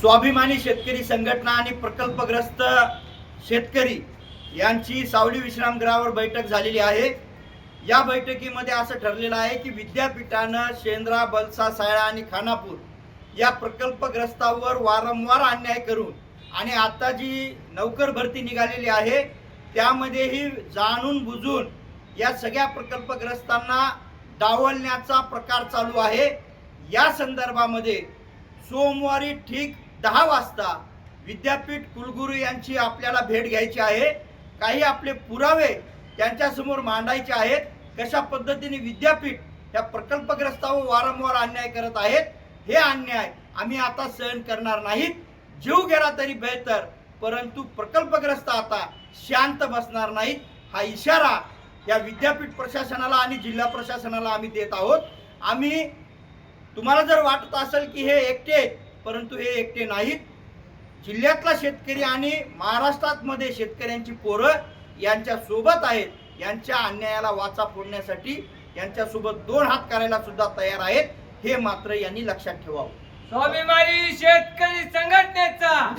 स्वाभिमानी शेतकरी संघटना आणि प्रकल्पग्रस्त शेतकरी यांची सावली विश्रामगृहावर बैठक झालेली आहे. या बैठकीमध्ये असं ठरलेलं आहे की विद्यापीठानं शेंद्रा बलसा सायळा आणि खानापूर या प्रकल्पग्रस्तावर वारंवार अन्याय करून आणि आता जी नौकर भरती निघालेली आहे त्यामध्येही जाणून बुजून या सगळ्या प्रकल्पग्रस्तांना डावलण्याचा प्रकार चालू आहे. या संदर्भामध्ये सोमवारी ठीक दहा वाजता विद्यापीठ कुलगुरू यांची आपल्याला भेट घ्यायची आहे. काही आपले पुरावे त्यांच्यासमोर मांडायचे आहेत. कशा पद्धतीने विद्यापीठ या प्रकल्पग्रस्तावर वारंवार अन्याय करत आहेत हे अन्याय आम्ही आता सहन करणार नाहीत. जीव गेला तरी बेहतर परंतु प्रकल्पग्रस्त आता शांत बसणार नाहीत. हा इशारा या विद्यापीठ प्रशासनाला आणि जिल्हा प्रशासनाला आम्ही देत आहोत. आम्ही तुम्हाला जर वाटत असेल की हे एकटे परंतु हे एकटे नाहीत. जिल्ह्यातला शेतकरी आणि महाराष्ट्रात मध्ये शेतकऱ्यांची पोरं यांच्या सोबत आहेत. यांच्या अन्यायाला वाचा फोडण्यासाठी यांच्यासोबत दोन हात करायला सुद्धा तयार आहेत. हे मात्र यांनी लक्षात ठेवावं. स्वाभिमानी शेतकरी संघटनेचा.